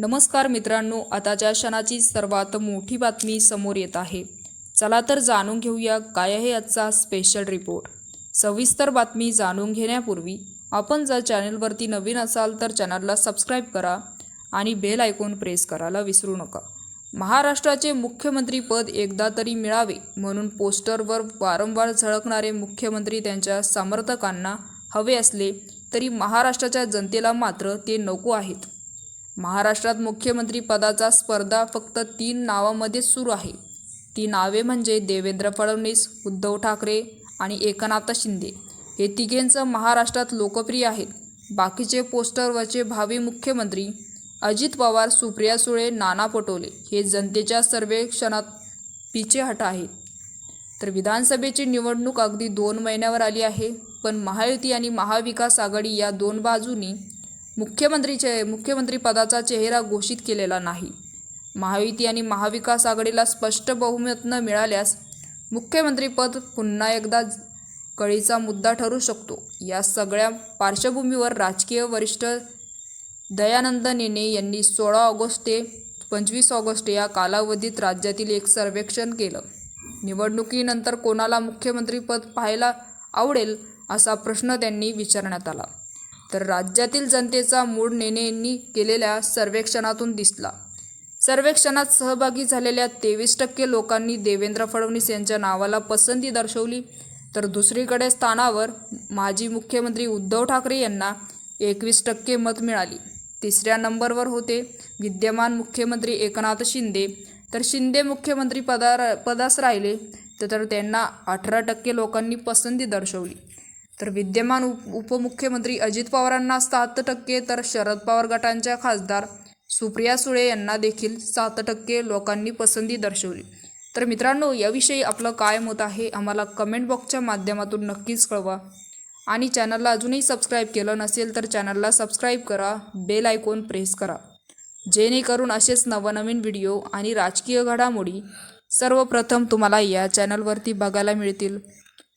नमस्कार मित्रांनो आताच्या क्षणाची सर्वात मोठी बातमी समोर येत आहे. चला तर जाणून घेऊया काय आहे आजचा स्पेशल रिपोर्ट सविस्तर बातमी जाणून घेण्यापूर्वी आपण जर चॅनलवरती नवीन असाल तर चॅनलला सबस्क्राईब करा आणि बेल आयकॉन प्रेस करायला विसरू नका. महाराष्ट्राचे मुख्यमंत्रीपद एकदा तरी मिळावे म्हणून पोस्टरवर वारंवार झळकणारे मुख्यमंत्री त्यांच्या समर्थकांना हवे असले तरी महाराष्ट्राच्या जनतेला मात्र ते नको आहेत. महाराष्ट्रात मुख्यमंत्री पदाचा स्पर्धा फक्त तीन नावामध्येच सुरू आहे. ती नावे म्हणजे देवेंद्र फडणवीस उद्धव ठाकरे आणि एकनाथ शिंदे. हे तिघेंचं महाराष्ट्रात लोकप्रिय आहेत. बाकीचे पोस्टरवरचे भावी मुख्यमंत्री अजित पवार सुप्रिया सुळे नाना पटोले हे जनतेच्या सर्वेक्षणात पिछेहट आहेत. तर विधानसभेची निवडणूक अगदी दोन महिन्यावर आली आहे पण महायुती आणि महाविकास आघाडी या दोन बाजूंनी मुख्यमंत्रीचे मुख्यमंत्रीपदाचा चेहरा घोषित केलेला नाही. महायुती आणि महाविकास आघाडीला स्पष्ट बहुमत न मिळाल्यास मुख्यमंत्रीपद पुन्हा एकदा कळीचा मुद्दा ठरू शकतो. या सगळ्या पार्श्वभूमीवर राजकीय वरिष्ठ दयानंद नेने यांनी सोळा ऑगस्ट ते पंचवीस ऑगस्ट या कालावधीत राज्यातील एक सर्वेक्षण केलं. निवडणुकीनंतर कोणाला मुख्यमंत्रीपद पाहायला आवडेल असा प्रश्न त्यांनी विचारण्यात आला. तर राज्यातील जनतेचा मूड नेने यांनी केलेल्या सर्वेक्षणातून दिसला. सर्वेक्षणात सहभागी झालेल्या तेवीस टक्के लोकांनी देवेंद्र फडणवीस यांच्या नावाला पसंती दर्शवली. तर दुसरीकडे स्थानावर माजी मुख्यमंत्री उद्धव ठाकरे यांना एकवीस टक्के मत मिळाली. तिसऱ्या नंबरवर होते विद्यमान मुख्यमंत्री एकनाथ शिंदे. तर शिंदे मुख्यमंत्री पदा पदास राहिले तर त्यांना अठरा टक्के लोकांनी पसंती दर्शवली. तर विद्यमान उप उपमुख्यमंत्री अजित पवारांना सात टक्के तर शरद पवार गटांच्या खासदार सुप्रिया सुळे यांना देखील सात टक्के लोकांनी पसंती दर्शवली. तर मित्रांनो याविषयी आपलं काय मत आहे आम्हाला कमेंट बॉक्सच्या माध्यमातून नक्कीच कळवा. आणि चॅनलला अजूनही सबस्क्राईब केलं नसेल तर चॅनलला सबस्क्राईब करा बेल आयकॉन प्रेस करा. जेणेकरून असेच नवनवीन व्हिडिओ आणि राजकीय घडामोडी सर्वप्रथम तुम्हाला या चॅनलवरती बघायला मिळतील.